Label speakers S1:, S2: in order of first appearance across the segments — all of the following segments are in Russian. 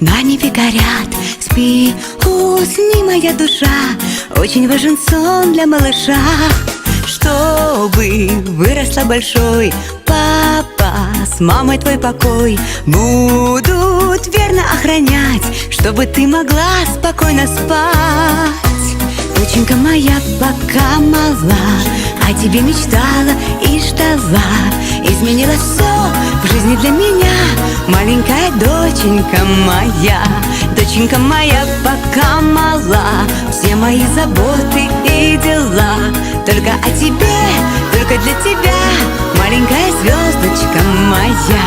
S1: на небе горят. Спи, усни, моя душа. Очень важен сон для малыша. Чтобы выросла большой Папа с мамой твой покой. Будут верно охранять Чтобы ты могла спокойно спать. Доченька моя пока мала о тебе мечтала и ждала. Изменила все в жизни для меня. Маленькая доченька моя Доченька моя пока мала. Все мои заботы и дела Только о тебе, только для тебя. Маленькая звездочка моя.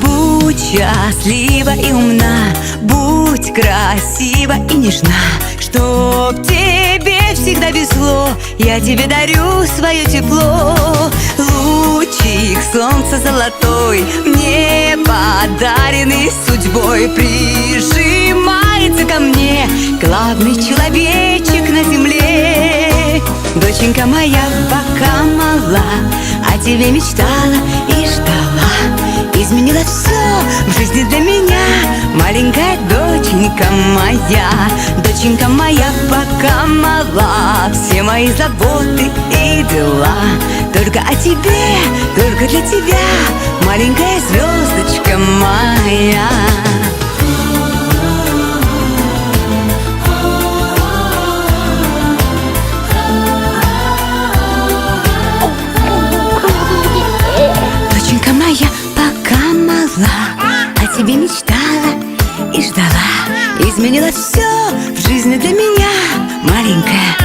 S1: Будь счастлива и умна Будь красива и нежна Чтоб тебе всегда везло. Я тебе дарю свое тепло. Лучик солнца золотой Мне подаренный судьбой Прижимается ко мне. Главный человечек на земле. Доченька моя пока мала О тебе мечтала и ждала. Изменила все в жизни для меня. Маленькая доченька моя Доченька моя пока мала Все мои заботы и дела. Только о тебе, только для тебя Маленькая звездочка моя. Доченька моя пока мала О тебе мечтала и ждала. Изменила все в жизни для меня Маленькая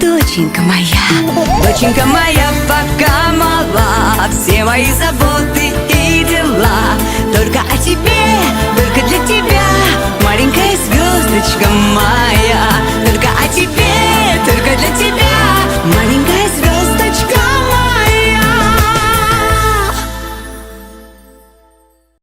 S1: доченька моя. Доченька моя пока мала Все мои заботы